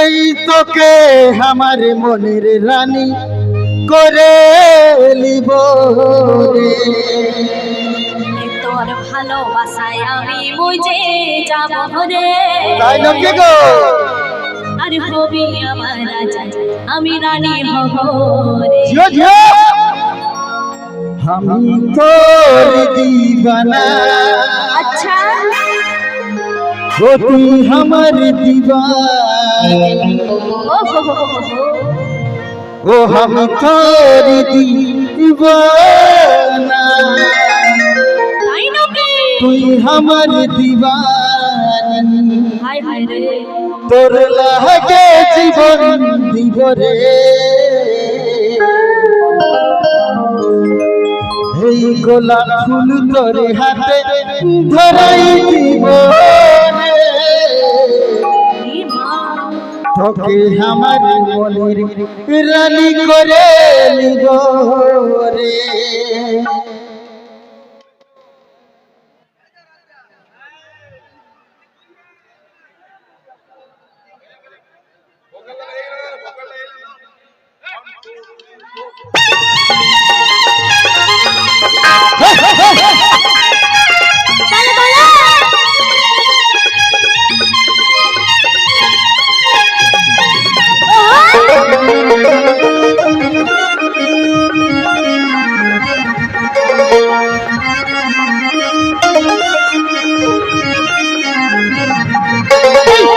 এই তোকে আমার মনের রানী করে লিব তোর ভালোবাসায় আমি বুঝে যাব রে। তাই নাকি গো? আর হবি আমার রাজা আমি রানী হব রে। জিও জিও আমি তোর দিবানা। আচ্ছা। হো হো হো হো। ও हम তোর দিবানা। তাই আমার দিবানি। তোর লাগে জীবন দিব গোলাপ ফুল তোর হাতে ধরাই দিব। তোকে আমার মনের রানী করে নিব রে।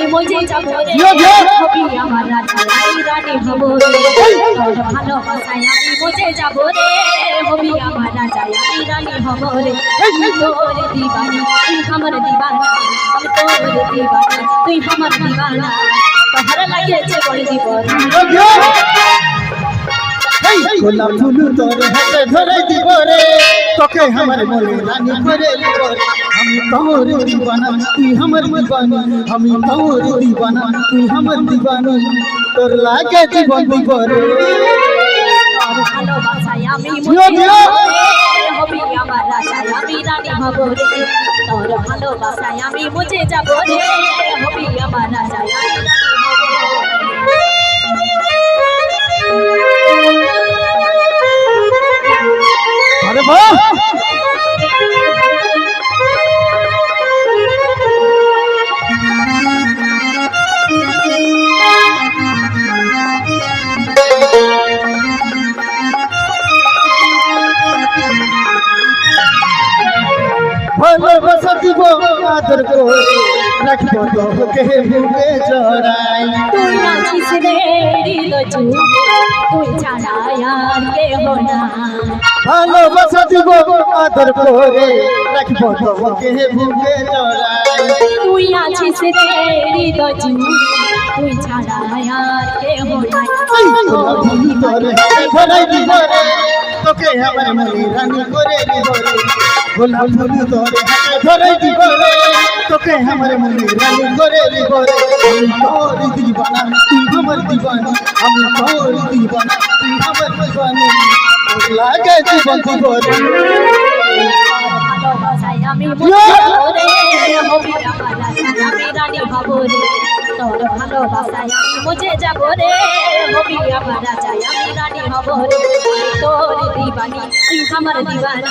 আমি বুঝে যাব রে। হবি আমার রাজা আমি রানী হব রে। তোর ভালোবাসায় আমি বুঝে যাব রে। হবি আমার রাজা আমি রানী হব রে। তোর দিবানি তুই আমার দিবানা আমি তোর দিবানি তুই আমার দিবানা। তোহরা লাগিয়েছে বড় দিবর গোলাপ ফুল তোর হাতে ধরাই দিব রে। তোকে আমার মনে রানী করে আমি তোর দিবানা তুই আমার দিবানা আমি তোর দিবানা তুই আমার দিবানা তোর লাগে জীবন দিব রে ভালোবাসায় আমি হবি আমার রাজা আমি রানী হব রে তোর ভালোবাসায় আমি বুঝে যাব রে হবি আমার রাজা আমি রানী হব আদর করে রাখব তোকে বুকে জড়াই তুই আছিস রে হৃদয় তুই ছাড়া আর কেহ না ভালোবাসা দিব আদর করে রাখব তোকে বুকে জড়াই তুই আছিস রে হৃদয় তুই ছাড়া আর কেহ না তোর হাতে ধরাই দিব রে তোকে আমার মনে রানী করে দিব রে গোলাপ ফুল তোর হাতে ধরাই দিব রে তোকে আমার মনে রানী করে দিব রে আমি তোর দিবানা তুই আমার দিবানা আমি তোর দিবানা তুই আমার দিবানা। লাগে জীবন দিব রে আমি বুঝে ভালোবাসায় আমি বুঝে যাব রে হবি আমার রাজা, আমি রানী হব রে। তোর দিবানি তুই আমার দিবানা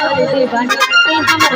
তোর দিবানি তুই আমার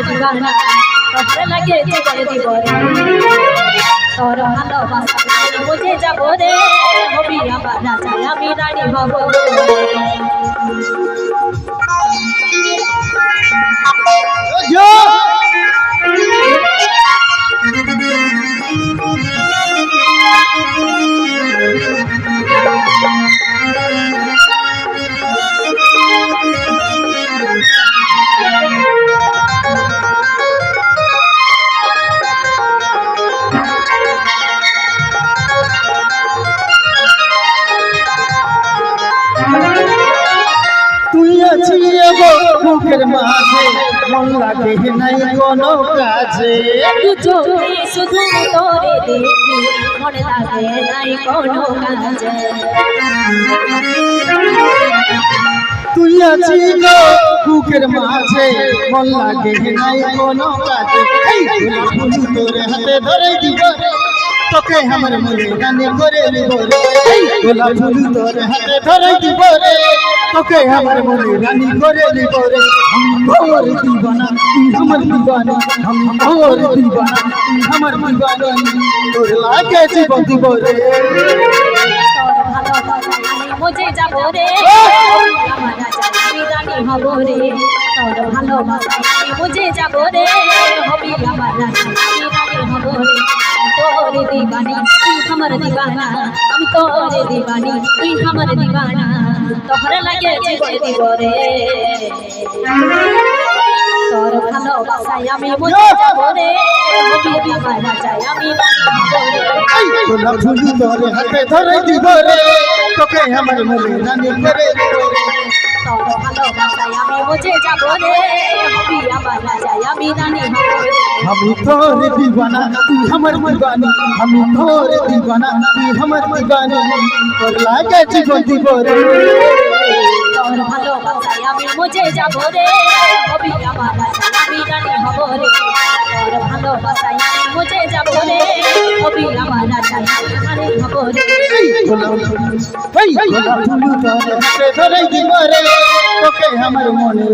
মাঝে মন লাগে নাই কোনো কাজে শুধু তোরে দেখি মনে লাগে নাই কোনো কাজে তুই আছি গো বুকের মাঝে মন লাগে নাই কোনো কাজে এই ফুল হাতে ধরে দিব হাতে আমার মনে গানে করে বলে গোলাপ ফুল তোর হাতে ধরে দিব রে। তোকে আমার মনে রানী করে দিব রে। আমি ভোর দিবানা, আমার দিবানা, আমি ভোর দিবানা, আমার দিবানা। তোর লাগে জীবন দিব রে। বুঝে যাব রে আমার রানী হব রে তোর ভালোবাসা বুঝে যাব রে। হবি আমার রানী হব রে। তোর দিবানি তুই আমার দিবানা আমি তোর দিবানি তুই আমার দিবানা তোর লাগে জীবন দিব রে তোর ভালোবাসায় আমি মজে যাব রে হবি আমার রাজা আমি রানী হব রে তোর হাতে ধরে দিব রে তোকে আমার মনে রানী করে তোর ভালোবাসায় আমি বুঝে যাব রে হবি আমার রাজায় আমি রানী হব রে আমি তোর दीवाना তুই আমার दीवानी আমি তোর दीवाना তুই আমার दीवानी তোর লাগে জীবন দিব রে তোর ভালোবাসায় আমি বুঝে যাব রে হবি আমার রাজায় আমি রানী হব রে তোর ভালোবাসায় আমি বুঝে যাব রে হবি আমার রাজায় আমি রানী হব রে এই গোলাপ এই গোলাপ ফুল তোর হাতে ধরে দিব রে তোকে আমার মনে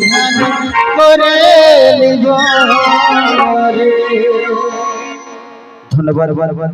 ভালো করে ধন্যবাদ।